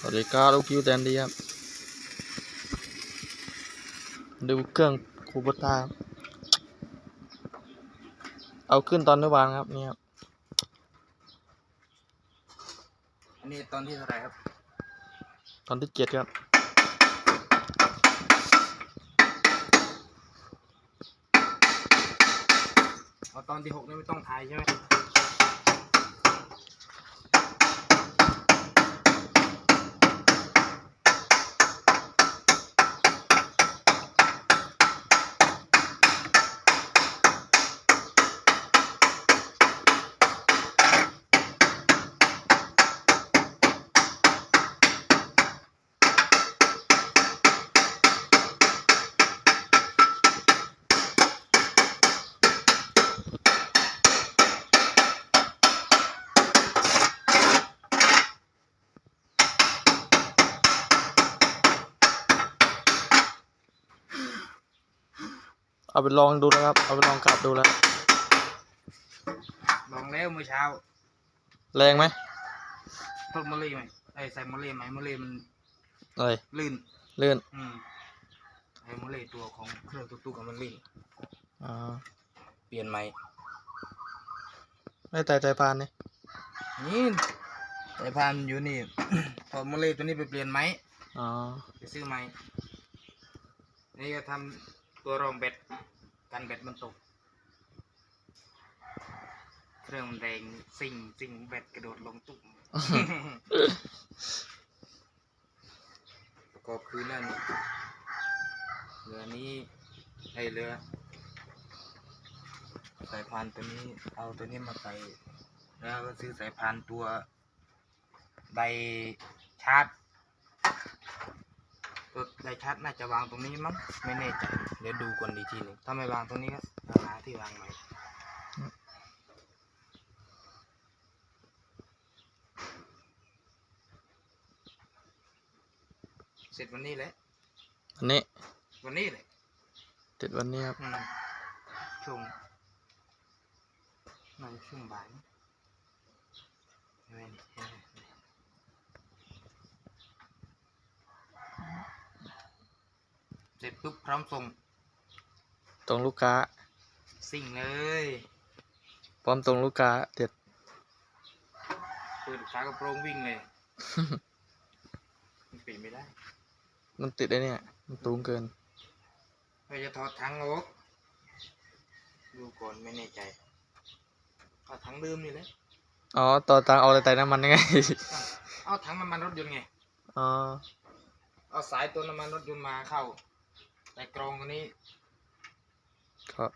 สวัสดีครับลูกคิวแตนดีครับ ดูเครื่องคูปตาครับเอาขึ้นตอนเมื่อวานครับนี่ครับ อันนี้ตอนที่เท่าไหร่ครับ ตอนที่เจ็ดครับเอาตอนที่หกนี่ไม่ต้องถ่ายใช่ไหม เอาไปลองดูแล้วครับ เอาไปลองขับดูแล้ว ลองแล้วเมื่อเช้า แรงไหมทดมอลลี่ไหมไอ้ยใส่มอลลี่ไหมมอลลี่มันอะไรลื่น เลื่อนอืมไอ้มอลลี่ตัวของเครื่องตุ๊กๆอะมันลื่นอ๋อเปลี่ยนไหมไม่แต่ใจพานนี่นี่สายพานอยู่นี่ ถอดมอลลี่ตัวนี้ไปเปลี่ยนไหมอ๋อ ไปซื้อไหมนี่ก็ทำ ตัวรองเบ็ดกันเบ็ดมันตก เครื่องมันแรงซิ่งซิ่งเบ็ดกระโดดลงตุ้มประกอบคือนั่นเรือนี้ไอเรือสายพานตัวนี้เอาตัวนี้มาใส่แล้วก็ซื้อสายพานตัวไดชาร์จตัว ไดชาร์จน่าจะวางตรงนี้มั้งไม่แน่ใจเดี๋ยวดูก่อนดีทีหนึงถ้าไม่วางตรงนี้ก็หาที่วางใหม่เสร็จวันนี้แหละอันนี้วันนี้แหละติดวันนี้ครับอืมช่วงน่าจะช่วงบ่ายมั้งใช่ไหมนี่ใช่ไหม เสร็จปุ๊บพร้อมส่งตรงลูกค้า สิ่งเลยพร้อมตรงลูกค้าเด็ด เปิดฝากระโปรงวิ่งเลยมันปิดไม่ได้มันติดไอ้เนี่ย มันตูงเกิน เราจะถอดถังออกดูก่อนไม่แน่ใจเอาถังเดิมนี่เลยอ๋อต่อทางเอาแต่น้ำมันยังไง เอาถังน้ำมันรถยนต์ไง อ๋อ เอาสายตัวน้ำมันรถยนต์มาเข้า แต่กรองอันนี้ครับ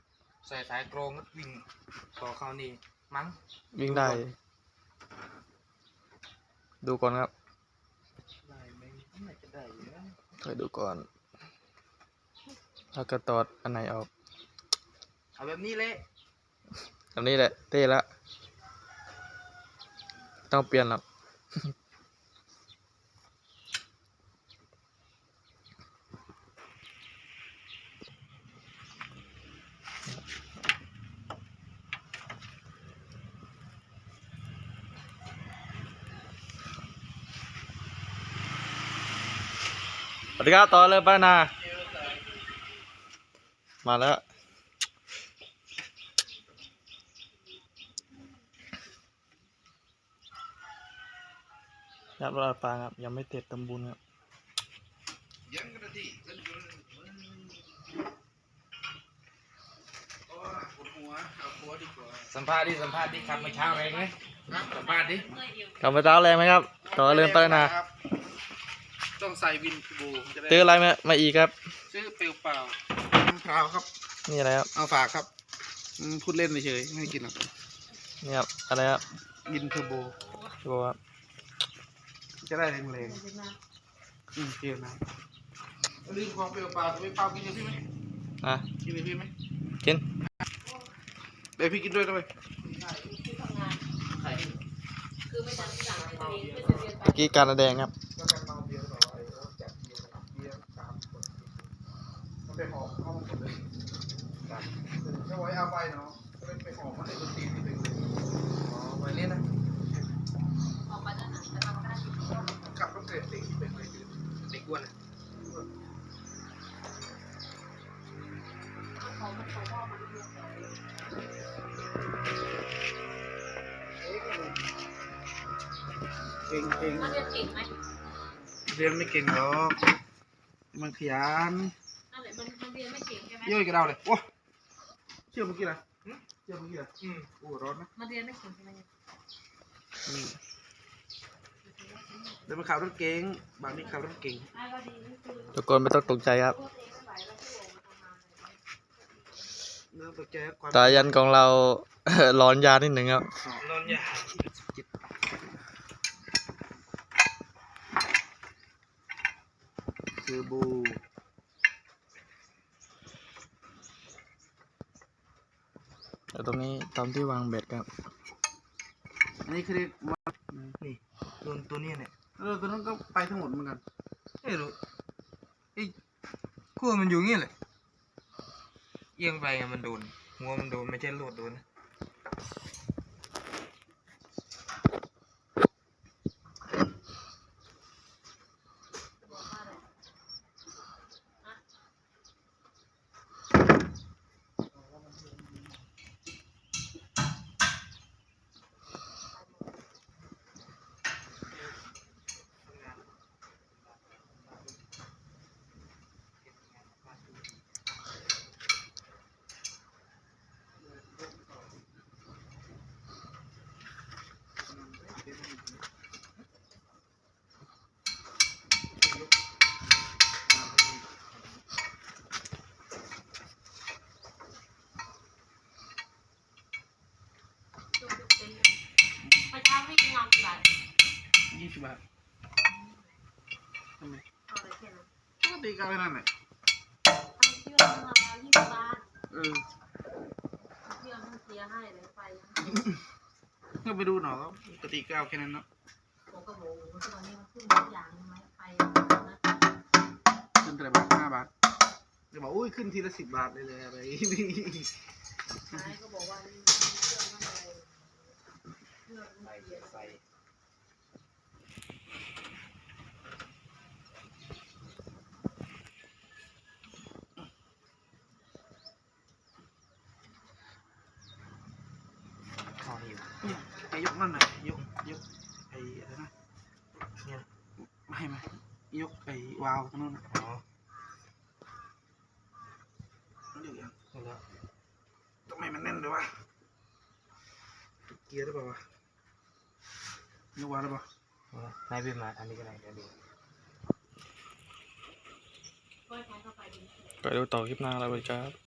ใส่สายกรองก็วิ่งต่อเข้านี่มั้งวิ่งได้ ดูก่อนครับได้ไหมน่าจะได้อยู่นะคอยดูก่อนแล้วก็ตอดอันไหนออกเอาแบบนี้เลยอันนี้แหละเท่ละต้องเปลี่ยนหรอก วัสดีครับต่อเลยป้านา มาแล้วยัดเวลาปลาครับ ยังไม่เสร็จตำบุญครับสัมภาษณ์ดิสัมภาษณ์ดิขับมาเช้าแรงไหมสัมภาษณ์ดิกลับมาเช้าแรงไหมครับ ต่อเรือนป้านาครับ ต้องใส่วินบูจะได้ซื้ออะไรมามาอีกครับ ซื้อเปลวเปล่าน้ำพราวครับ นี่อะไรครับเอาฝากครับอืมพูดเล่นเฉยๆไม่ให้กินหรอกนี่ครับอะไรครับวินเทอร์โบโชว์ครับจะได้แรงๆอืมเปรี้ยวนะลืมของเปลวเปล่าจะไปเปล่ากินกับพี่ไหมอะกินกับพี่ไหมกินเดี๋ยวพี่กินด้วยด้วยเมื่อกี้การแสดงครับ ก็การเมาเบียร์ต่อไอ้รถจัดเบียร์เบียร์สามคน มันไปหอบเข้ามาหมดเลยครับถ้าไว้เอาไปเนาะก็เลยไปหอบมาให้ดนตรีที่เป็นอ๋อไว้เล่นนะขับรถเด็กเด็กที่เป็นอะไรคือเด็กอ้วนอะเขามันเขาว่ามันเรียนไปเก่งเก่งมันเรียนเก่งไหมเรียนไม่เก่งหรอกมันขยัน นั่นแหละมันมันเรียนไม่เก่งใช่ไหมย่อยกระเดาเลยโอ้เชื่อเมื่อกี้อะไรเชื่อเมื่อกี้อะไรอืมโอ้ร้อนนะมันเรียนไม่เก่งใช่ไหมเดี๋ยวมันขับรถเก่งบางทีขับรถเก่งไอ้ก็ดีนี่คือทุกคนไม่ต้องตกใจครับ พวกเองไม่ไหวแล้วที่โอ่งมาทำงานเลยเรื่องตกใจครับความตายันของเรา ร้อนยานิดหนึ่งครับ นอนยาจิตคือบู แล้วตรงนี้ตอนที่วางเบ็ดครับ อันนี้คือเรียกว่านี่โดนตัวนี้เนี่ยเออตัวนั้นก็ไปทั้งหมดเหมือนกันไม่รู้ไอ้ขั้วมันอยู่งี้เลยเอียงไปไงมันโดนหัวมันโดนไม่ใช่หลดโดนนะ บอกว่าอะไรฮะ ช่วงเด็กๆไปเช้าวิ่งงานกี่บาท ยี่ สิบบาททำไมเอาอะไรแค่นั้นปกติก็ไม่นั่นแหละทำเที่ยวมายี่สิบบาทเออเที่ยวนั่งเสียให้เลยไปก็ไปดูหน่อยก็ปกติก็เอาแค่นั้นเนาะผมก็บอกว่าตอนนี้มันขึ้นทุกอย่างไหมไปนะขึ้นแต่ละบาทห้าบาทจะบอกอุ้ยขึ้นทีละสิบบาทเลยเลยอะไรนายก็บอกว่ามีเครื่องนั่นอะไรเครื่องใส่เสียใส่ ข้าวหิวไอ้ยกนั่นน่ะยกยกไอ้อะไรนะเนี่ยไม่ไม่ยกไอ้วาล์วตรงนู้นน่ะอ๋อเรียกยังเอาแล้วทำไมมันแน่นเลยวะเกียร์หรือเปล่าวะยกวาล์วหรือเปล่าเอาแล้วนายไปมาอันนี้ก็ได้เดี๋ยวดูก็ใช้เข้าไปดีไปดูต่อคลิปหน้าแล้วไปครับ